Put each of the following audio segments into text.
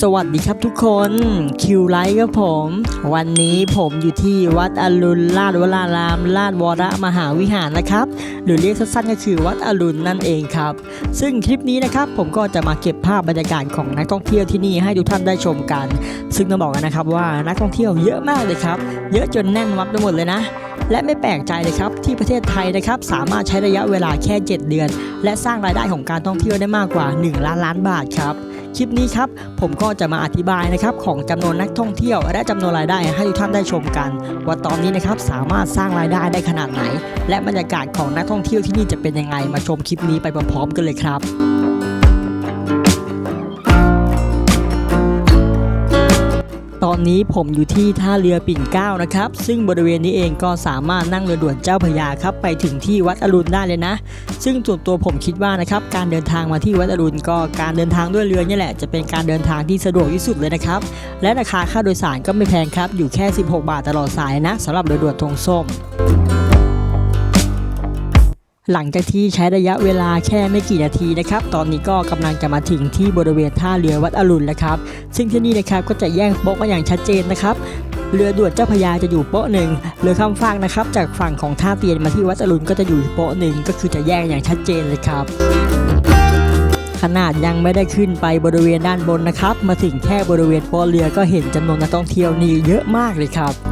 สวัสดีครับทุกคนคิวไลท์ครับผม วันนี้ผมอยู่ที่วัดอรุณราชวรารามราชวรมหาวิหารนะครับ หรือเรียกสั้นๆก็คือวัดอรุณนั่นเองครับ ซึ่งคลิปนี้นะครับผมก็จะมาเก็บภาพบรรยากาศของนักท่องเที่ยวที่นี่ให้ทุกท่านได้ชมกัน ซึ่งต้องบอกกันนะครับว่านักท่องเที่ยวเยอะมากเลยครับ เยอะจนแน่นวัดไปหมดเลยนะและไม่แปลกใจเลยครับที่ประเทศไทยนะครับสามารถใช้ระยะเวลาแค่ 7 เดือน และสร้างรายได้ของการท่องเที่ยวได้มากกว่า 1 ล้านล้านบาทครับ คลิปนี้ครับผมก็จะมาอธิบายนะครับของจำนวนนักท่องเที่ยว และจำนวนรายได้ให้ทุกท่านได้ชมกัน ว่าตอนนี้นะครับสามารถสร้างรายได้ได้ขนาดไหน และบรรยากาศของนักท่องเที่ยวที่นี่จะเป็นยังไงมาชมคลิปนี้ไปพร้อมๆกันเลยครับ นี้ผมอยู่ที่ท่าเรือปิ่นเก้านะครับ ซึ่งบริเวณนี้เองก็สามารถนั่งเรือด่วนเจ้าพยาครับ ไปถึงที่วัดอรุณได้เลยนะ ซึ่งส่วนตัวผมคิดว่านะครับการเดินทางมาที่วัดอรุณก็การเดินทางด้วยเรือนี่แหละจะเป็นการเดินทางที่สะดวกที่สุดเลยนะครับ และราคาค่าโดยสารก็ไม่แพงครับ อยู่แค่ 16 บาทตลอดสายนะสำหรับเรือด่วนธงส้ม หลังจากที่ใช้ระยะเวลาแค่ไม่กี่นาทีนะครับ ตอนนี้ก็กำลังจะมาถึงที่บริเวณท่าเรือวัดอรุณแล้วครับ ซึ่งที่นี่นะครับก็จะแยกโป๊ะมาอย่างชัดเจนนะครับเรือด่วนเจ้าพยาจะอยู่โป๊ะหนึ่งเรือข้ามฟากนะครับ จากฝั่งของท่าเตียนมาที่วัดอรุณก็จะอยู่โป๊ะหนึ่งก็คือจะแยกอย่างชัดเจนเลยครับ ขนาดยังไม่ได้ขึ้นไปบริเวณด้านบนนะครับ มาถึงแค่บริเวณโป๊ะเรือก็เห็นจำนวนนักท่องเที่ยวนี่เยอะมากเลยครับ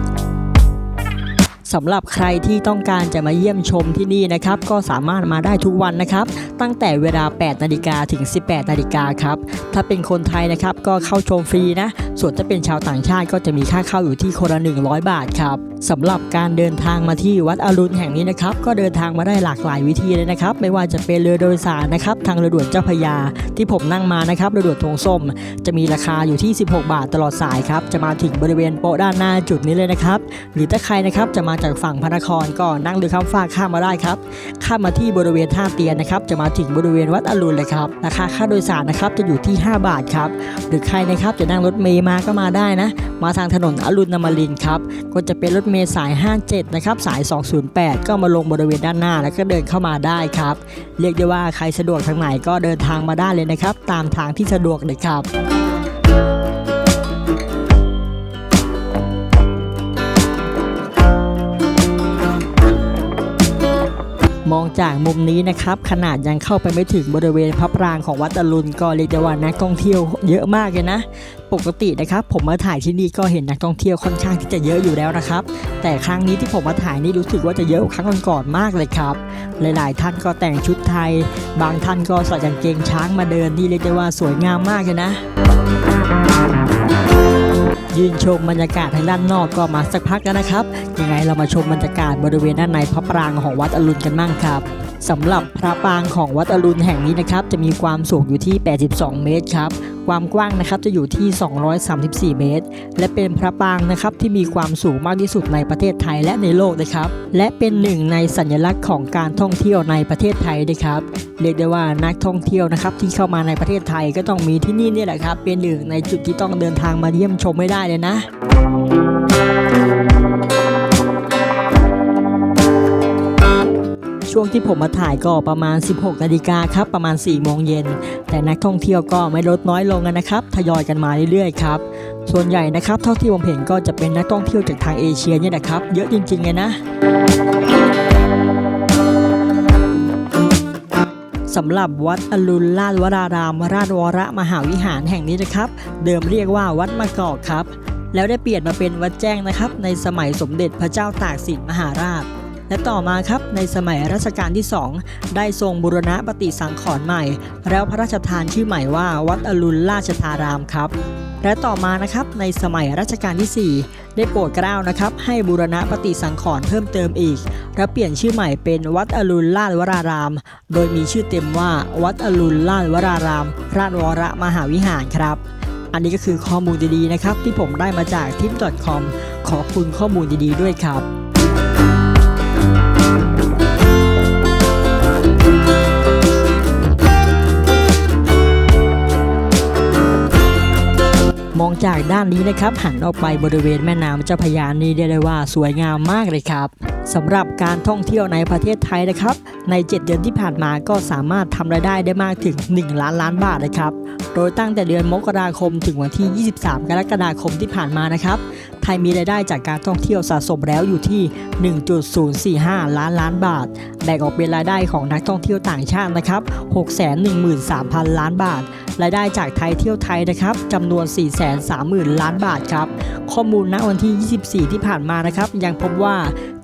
สำหรับใครที่ต้องการจะมาเยี่ยมชมที่นี่นะครับ ก็สามารถมาได้ทุกวันนะครับ ตั้งแต่เวลา 8 นาฬิกาถึง 18 นาฬิกาครับ ถ้าเป็นคนไทยนะครับก็เข้าชมฟรีนะ ส่วนถ้าเป็นชาวต่างชาติก็จะมีค่าเข้าอยู่ที่คนละ100 บาทครับสำหรับการเดินทางมาที่วัดอรุณแห่งนี้นะครับก็เดินทางมาได้หลากหลายวิธีเลยนะครับ ไม่ว่าจะเป็นเรือโดยสารนะครับทางเรือด่วนเจ้าพยา ที่ผมนั่งมานะครับเรือด่วนธงส้ม จะมีราคาอยู่ที่ 16 บาทตลอดสายครับจะมาถึงบริเวณโป๊ะด้านหน้าจุดนี้เลยนะครับ หรือถ้าใครนะครับจะมาจากฝั่งพระนครก็นั่งเรือข้ามฟากข้ามมาได้ครับข้ามมาที่บริเวณท่าเตียนนะครับจะมาถึงบริเวณวัดอรุณเลยครับราคาค่าโดยสารนะครับจะอยู่ที่ 5 บาทครับหรือใครนะครับจะนั่งรถเมย์มาก็มาได้นะ มาทางถนนอรุณนมรินครับ ก็จะเป็นรถเมย์สาย 57 นะครับ สาย 208 ก็มาลงบริเวณด้านหน้าแล้วก็เดินเข้ามาได้ครับ เรียกได้ว่าใครสะดวกทางไหนก็เดินทางมาได้เลยนะครับ ตามทางที่สะดวกเลยครับมองจากมุมนี้นะครับ ขนาดยังเข้าไปไม่ถึงบริเวณพระปรางของวัดอรุณก็เรียกได้ว่านักท่องเที่ยวเยอะมากเลยนะ ปกตินะครับผมมาถ่ายที่นี่ก็เห็นนักท่องเที่ยวค่อนข้างที่จะเยอะอยู่แล้วนะครับ แต่ครั้งนี้ที่ผมมาถ่ายนี่รู้สึกว่าจะเยอะครั้งก่อนๆมากเลยครับ หลายๆ ท่านก็แต่งชุดไทย บางท่านก็ใส่กางเกงช้างมาเดินนี่เรียกได้ว่าสวยงามมากเลยนะยืนชมบรรยากาศทางด้านนอกก็มาสักพักแล้วนะครับ ยังไงเรามาชมบรรยากาศบริเวณด้านในพระปรางของวัดอรุณกันบ้างครับ สำหรับพระปรางของวัดอรุณแห่งนี้นะครับ จะมีความสูงอยู่ที่ 82 เมตรครับ ความกว้างนะครับจะอยู่ที่ 234 เมตร และเป็นพระปรางนะครับที่มีความสูงมากที่สุดในประเทศไทยและในโลกนะครับ และเป็นหนึ่งในสัญลักษณ์ของการท่องเที่ยวในประเทศไทยด้วยครับเรียกได้ว่านักท่องเที่ยวนะครับที่เข้ามาในประเทศไทยก็ต้องมีที่นี่เนี่ยแหละครับ เป็นหนึ่งในจุดที่ต้องเดินทางมาเยี่ยมชมไม่ได้เลยนะ ช่วงที่ผมมาถ่ายก็ประมาณ 16 นาฬิกาครับ ประมาณ 4 โมงเย็น แต่นักท่องเที่ยวก็ไม่ลดน้อยลงนะครับทยอยกันมาเรื่อยๆครับ ส่วนใหญ่นะครับ เท่าที่ผมเห็นก็จะเป็นนักท่องเที่ยวจากทางเอเชียเนี่ยนะครับ เยอะจริงๆเลยนะสำหรับวัดอรุณราชวรารามราชวรมหาวิหารแห่งนี้นะครับ เดิมเรียกว่าวัดมะกอกครับ แล้วได้เปลี่ยนมาเป็นวัดแจ้งนะครับ ในสมัยสมเด็จพระเจ้าตากสินมหาราช และต่อมาครับในสมัยรัชกาลที่ 2 ได้ทรงบูรณะปฏิสังขรณ์ใหม่ แล้วพระราชทานชื่อใหม่ว่า วัดอรุณราชธารามครับ และต่อมานะครับในสมัยรัชกาลที่ 4 ได้โปรดเกล้านะครับให้บูรณะปฏิสังขรณ์เพิ่มเติมอีก และเปลี่ยนชื่อใหม่เป็นวัดอรุณราชวราราม โดยมีชื่อเต็มว่า วัดอรุณราชวราราม ราชวรมหาวิหารครับอันนี้ก็คือข้อมูลดีๆนะครับ ที่ผมได้มาจากทิป .com ขอบคุณข้อมูลดีๆด้วยครับ มองจากด้านนี้นะครับหันออกไปบริเวณแม่น้ำเจ้าพยานี่เรียกได้ว่าสวยงามมากเลยครับสำหรับการท่องเที่ยวในประเทศไทยนะครับ ใน 7 เดือนที่ผ่านมาก็สามารถทำรายได้ได้มากถึง 1 ล้านล้านบาทนะครับ โดยตั้งแต่เดือนมกราคมถึงวันที่ 23 กรกฎาคมที่ผ่านมานะครับ ไทยมีรายได้จากการท่องเที่ยวสะสมแล้วอยู่ที่ 1.045 ล้านล้านบาท แบ่งออกเป็นรายได้ของนักท่องเที่ยวต่างชาตินะครับ 613,000 ล้านบาท รายได้จากไทยเที่ยวไทยนะครับจำนวน 430,000 ล้านบาทครับ ข้อมูลณวันที่ 24 ที่ผ่านมานะครับ ยังพบว่า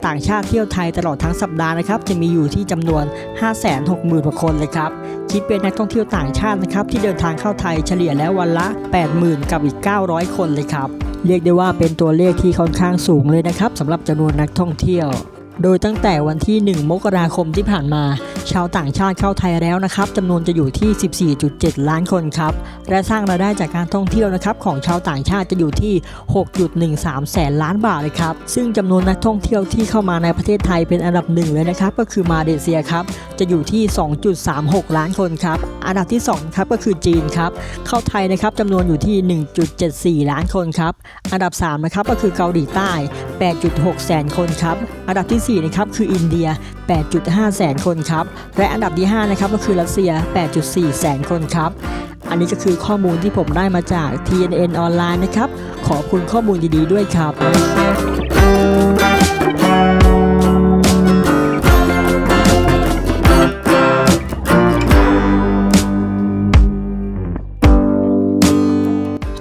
ต่างชาติเที่ยวไทยตลอดทั้งสัปดาห์นะครับ จะมีอยู่ที่จำนวน560,000กว่าคนเลยครับ คิดเป็นนักท่องเที่ยวต่างชาตินะครับที่เดินทางเข้าไทยเฉลี่ยแล้ววันละ 80,000 กับอีก 900 คนเลยครับ เรียกได้ว่าเป็นตัวเลขที่ค่อนข้างสูงเลยนะครับสำหรับจำนวนนักท่องเที่ยว โดยตั้งแต่วันที่ 1 มกราคมที่ผ่านมา ชาวต่างชาติเข้าไทยแล้วนะครับจำนวนจะอยู่ที่ 14.7 ล้านคนครับ และสร้างรายได้จากการท่องเที่ยวนะครับของชาวต่างชาติจะอยู่ที่ 6.13 แสนล้านบาทเลยครับ ซึ่งจำนวนนักท่องเที่ยวที่เข้ามาในประเทศไทยเป็นอันดับหนึ่งเลยนะครับก็คือมาเลเซียครับจะอยู่ที่ 2.36 ล้านคนครับ อันดับที่2ครับก็คือจีนครับเข้าไทยนะครับจำนวนอยู่ที่ 1.74 ล้านคนครับ อันดับ3นะครับก็คือเกาหลีใต้ 8.6 แสนคนครับ อันดับทีสี่4นะครับคืออินเดีย 8.5 แสนคนครับ และอันดับที่ 5 นะครับก็คือรัสเซีย 8.4 แสนคนครับ อันนี้ก็คือข้อมูลที่ผมได้มาจาก TNN ออนไลน์นะครับ ขอบคุณข้อมูลดีๆด้วยครับ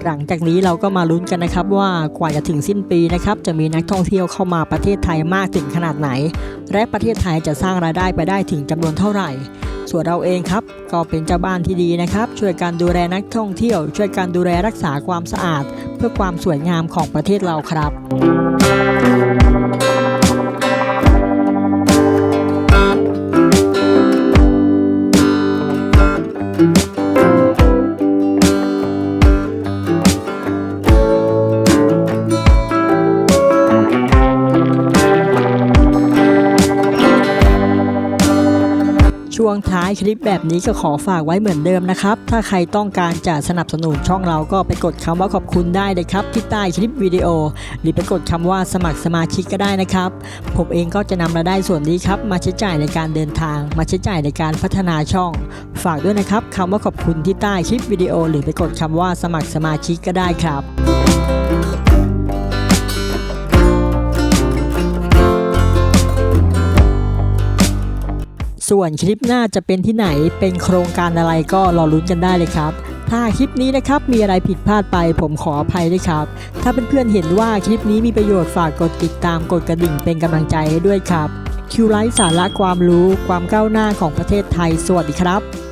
หลังจากนี้เราก็มาลุ้นกันนะครับว่ากว่าจะถึงสิ้นปีนะครับจะมีนักท่องเที่ยวเข้ามาประเทศไทยมากถึงขนาดไหน และประเทศไทยจะสร้างรายได้ไปได้ถึงจำนวนเท่าไหร่ ส่วนเราเองครับก็เป็นเจ้าบ้านที่ดีนะครับ ช่วยการดูแลนักท่องเที่ยว ช่วยการดูแลรักษาความสะอาด เพื่อความสวยงามของประเทศเราครับ วงท้ายคลิปแบบนี้ก็ขอฝากไว้เหมือนเดิมนะครับ ถ้าใครต้องการจะสนับสนุนช่องเราก็ไปกดคำว่าขอบคุณได้เลยครับ ที่ใต้คลิปวิดีโอ หรือไปกดคำว่าสมัครสมาชิกก็ได้นะครับ ผมเองก็จะนำรายได้ส่วนนี้ครับมาใช้จ่ายในการเดินทาง มาใช้จ่ายในการพัฒนาช่อง ฝากด้วยนะครับคำว่าขอบคุณที่ใต้คลิปวิดีโอ หรือไปกดคำว่าสมัครสมาชิกก็ได้ครับ ส่วนคลิปหน้าจะเป็นที่ไหนเป็นโครงการอะไรก็รอลุ้นกันได้เลยครับ ถ้าคลิปนี้นะครับมีอะไรผิดพลาดไปผมขออภัยด้วยครับ ถ้าเพื่อนๆเห็นว่าคลิปนี้มีประโยชน์ฝากกดติดตามกดกระดิ่งเป็นกำลังใจให้ด้วยครับคิวไลฟ์สาระความรู้ความก้าวหน้าของประเทศไทยสวัสดีครับ